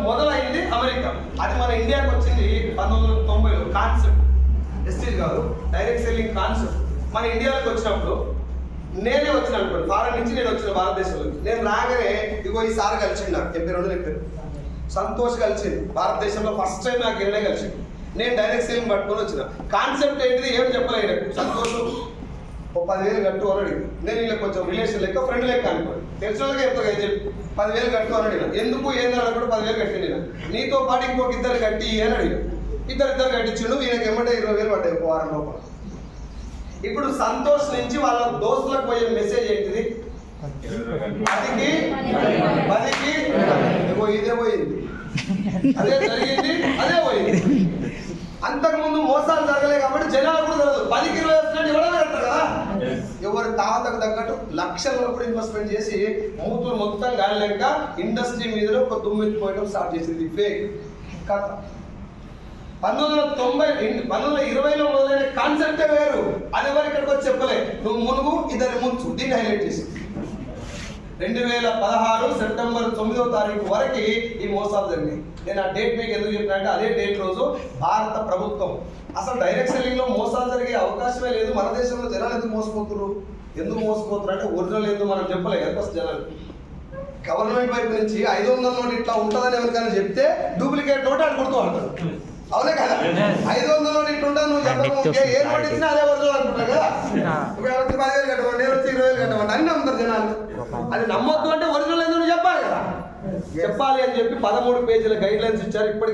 మొదలైంది అమెరికా. అది మన ఇండియాకి వచ్చింది పంతొమ్మిది వందల తొంభైలో. కాన్సెప్ట్. ఎస్టీ కాదు డైరెక్ట్ సెల్లింగ్ కాన్సెప్ట్. మన ఇండియాలోకి వచ్చినప్పుడు నేనే వచ్చిన అనుకోండి. ఫారెన్ నుంచి నేను వచ్చిన భారతదేశంలోకి. నేను రాగానే ఇగో ఈ సార్ కలిసిండు నాకు. ఎంపీ రోజులు చెప్పారు. సంతోష్ కలిసింది భారతదేశంలో ఫస్ట్ టైం నాకు ఇరవై కలిసింది నేను డైరెక్ట్ సెల్లింగ్ పట్టుకొని వచ్చిన. కాన్సెప్ట్ ఏంటిది ఏం చెప్పలేదు సంతోషం. ఓ పదివేలు కట్టు అని అడిగింది. నేను వీళ్ళకి కొంచెం రిలేషన్ లెక్క ఫ్రెండ్ లెక్క అనుకోండి తెలిసిన వాళ్ళకి చెప్తా చెప్పి? పదివేలు కట్టు అని అడిగిన. ఎందుకు ఏందని అడగకుండా పదివేలు కట్టింది నేను నీతో పాటు ఇంకొక ఇద్దరు కట్టి అని అడిగిన. ఇద్దరు ఇద్దరు కట్టించిండు ఈయనకి ఎమ్మటే ఇరవై వేలు పడ్డాయి ఒక వారం లోపల. ఇప్పుడు సంతోష్ నుంచి వాళ్ళ దోస్తులకు పోయే మెసేజ్ ఏంటిది? పదికి పదికి ఇదే పోయింది. అదే జరిగింది అదే పోయింది. అంతకుముందు మోసాలు జరగలేదు కాబట్టి జనాలు కూడా తెలియదు పదికి ఇరవై వస్తున్నాడు ఇవ్వడమే కరెక్ట్ కదా ఎవరి తాతకు తగ్గట్టు లక్షల్లో కూడా ఇన్వెస్ట్మెంట్ చేసి మూతులు మొత్తం గాలిలేక ఇండస్ట్రీ మీద ఒక దుమ్మెత్తి పోయడం స్టార్ట్ చేసింది ఫేక్ కథ. పంతొమ్మిది వందల తొంభై పంతొమ్మిది వందల ఇరవైలో మొదలైన కాన్సెప్టే వేరు. అది ఎవరు ఇక్కడికి వచ్చి చెప్పలే? నువ్వు మునుగు ఇద్దరు ముంచు. దీన్ని హైలైట్ చేసి. రెండు వేల పదహారు సెప్టెంబర్ తొమ్మిదో తారీఖు వరకు ఈ మోసాలు జరిగినాయి. నేను ఆ డేట్ మీకు ఎందుకు చెప్పినా అంటే అదే డేట్ రోజు భారత ప్రభుత్వం. అసలు డైరెక్ట్ సెల్లింగ్లో జరిగే అవకాశమే లేదు. మన దేశంలో జనాలు ఎందుకు మోసపోతున్నారు ఎందుకు మోసపోతున్నారు అంటే ఒరిజినల్ ఎందుకు మనం చెప్పలే. కదా ఫస్ట్ జనాలు. గవర్నమెంట్ వైపు నుంచి ఐదు వందల నోట్ ఇట్లా ఉంటుందని ఎవరికైనా చెప్తే డూప్లికేట్ నోట్ అని గుర్తు అంటారు అవునే కదా? ఐదు వందల నోట్ ఇట్లా ఉంటుంది నువ్వు చెప్పకపోతే ఏ నోట్ ఇచ్చినా అదే ఒరిజినల్ అనుకుంటా కదా? ఇప్పుడు వచ్చి పదివేలు కట్టమండి నేను వచ్చి ఇరవై వేలు కట్టమండి అన్ని నమ్ముతారు జనాలు. అది నమ్మొద్దు అంటే ఒరిజినల్ ఎందుకు చెప్పాలి కదా? చెప్పాలి అని చెప్పి పదమూడు పేజీల గైడ్ లైన్స్ ఇచ్చారు. ఇప్పటికి